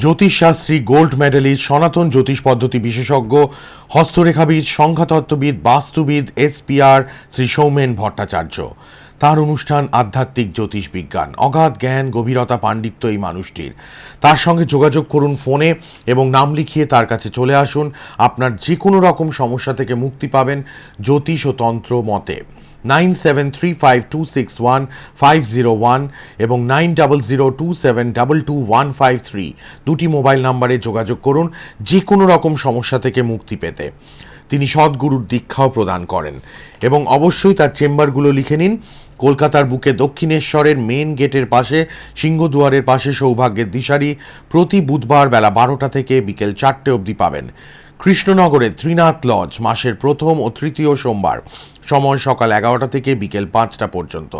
জ্যোতিষশাস্ত্রী, gold medallist, সনাতন জ্যোতিষ পদ্ধতি বিশেষজ্ঞ, হস্তরেখাবিদ, সংখ্যাতত্ত্ববিদ, বাস্তুবিদ, এসপিআর, শ্রী সৌমেন ভট্টাচার্য। তার অনুষ্ঠান আধ্যাত্মিক জ্যোতিষ বিজ্ঞান। অগাধ জ্ঞান, গভীরতা, পাণ্ডিত্য এই মানুষটির। তার সঙ্গে যোগাযোগ করুন ফোনে এবং নাম লিখিয়ে তার কাছে চলে আসুন। আপনার যে কোনো রকম সমস্যা থেকে মুক্তি পাবেন জ্যোতিষ ও তন্ত্র মতে। Nine seven three five two six one five zero one এবং nine double zero two seven double two one five three দুটি মোবাইল নাম্বারে যোগাযোগ করুন যে কোনো রকম সমস্যা থেকে মুক্তি পেতে। তিনি সদ্গুরুর দীক্ষাও প্রদান করেন এবং অবশ্যই তার চেম্বারগুলো লিখে নিন। কলকাতার বুকে দক্ষিণেশ্বরের মেন গেটের পাশে, সিংহদুয়ারের পাশে সৌভাগ্যের দিশারি প্রতি বুধবার বেলা বারোটা থেকে বিকেল চারটে অবধি পাবেন। কৃষ্ণনগরে ত্রিনাথ লজ মাসের প্রথম ও তৃতীয় সোমবার, সময় সকাল এগারোটা থেকে বিকেল পাঁচটা পর্যন্ত।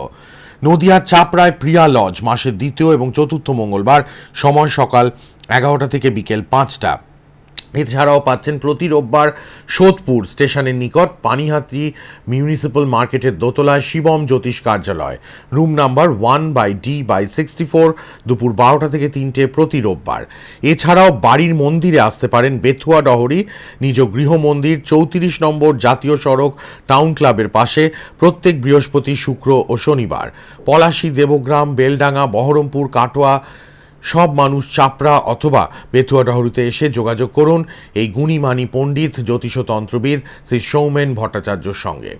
নদিয়ার চাপড়ায় প্রিয়া লজ মাসের দ্বিতীয় এবং চতুর্থ মঙ্গলবার, সময় সকাল এগারোটা থেকে বিকেল পাঁচটা। এছাড়াও পাচ্ছেন প্রতি রোববার সোদপুর স্টেশনের নিকট পানিহাতি মিউনিসিপ্যাল মার্কেটের দোতলায় শিবম জ্যোতিষ কার্যালয়। Room number one by D by sixty four দুপুর বারোটা থেকে তিনটে প্রতি রোববার। এছাড়াও বাড়ির মন্দিরে আসতে পারেন বেথুয়া ডহরি, নিজ গৃহমন্দির চৌত্রিশ নম্বর জাতীয় সড়ক টাউন ক্লাবের পাশে প্রত্যেক বৃহস্পতি, শুক্র ও শনিবার। পলাশী, দেবগ্রাম, বেলডাঙ্গা, বহরমপুর, কাটোয়া সব মানুষ চাপড়া অথবা বেথুয়া ডহরুতে এসে যোগাযোগ করুন। এই গুণীমানি পণ্ডিত, জ্যোতিষতন্ত্রবিদ শ্রী সৌমেন ভট্টাচার্যর সঙ্গে।